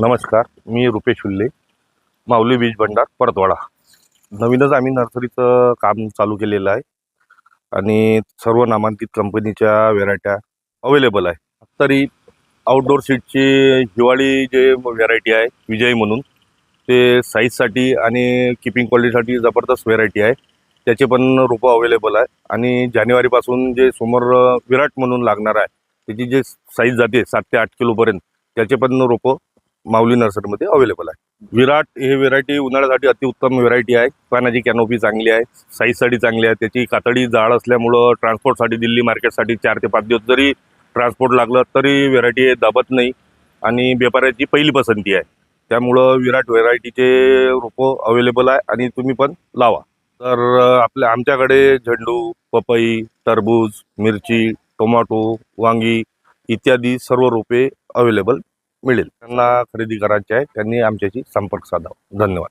नमस्कार मी रुपेश हुल्ले माऊली बीज भंडार परतवाडा. नवीनच आम्ही नर्सरीचं काम चालू केलेलं आहे आणि सर्व नामांकित कंपनीच्या व्हेरायट्या अवेलेबल आहे. तरी आउटडोर सीटची हिवाळी जे व्हेरायटी आहे विजयी म्हणून ते साईजसाठी आणि किपिंग क्वालिटीसाठी जबरदस्त व्हेरायटी आहे. त्याचे पण रोपं अवेलेबल आहे. आणि जानेवारीपासून जे समोर विराट म्हणून लागणार आहे त्याची जे साईज जाते सात ते आठ किलोपर्यंत त्याचे पण रोपं माऊली नर्सरीमध्ये अवेलेबल आहे. विराट हे व्हेरायटी उन्हाळ्यासाठी अतिउत्तम व्हेरायटी आहे. पानाची कॅनोपी चांगली आहे. साईजसाठी चांगली आहे. त्याची कातडी जाड असल्यामुळं ट्रान्सपोर्टसाठी दिल्ली मार्केटसाठी चार ते पाच दिवस जरी ट्रान्सपोर्ट लागलं तरी व्हेरायटी दाबत नाही. आणि व्यापाऱ्याची पहिली पसंती आहे. त्यामुळं विराट व्हेरायटीचे रोपं अवेलेबल आहे आणि तुम्ही पण लावा. तर आपल्या आमच्याकडे झेंडू पपई टरबूज मिरची टोमॅटो वांगी इत्यादी सर्व रोपे अवेलेबल मिळेल. त्यांना खरेदी करायची आहे त्यांनी आमच्याशी संपर्क साधावा. धन्यवाद.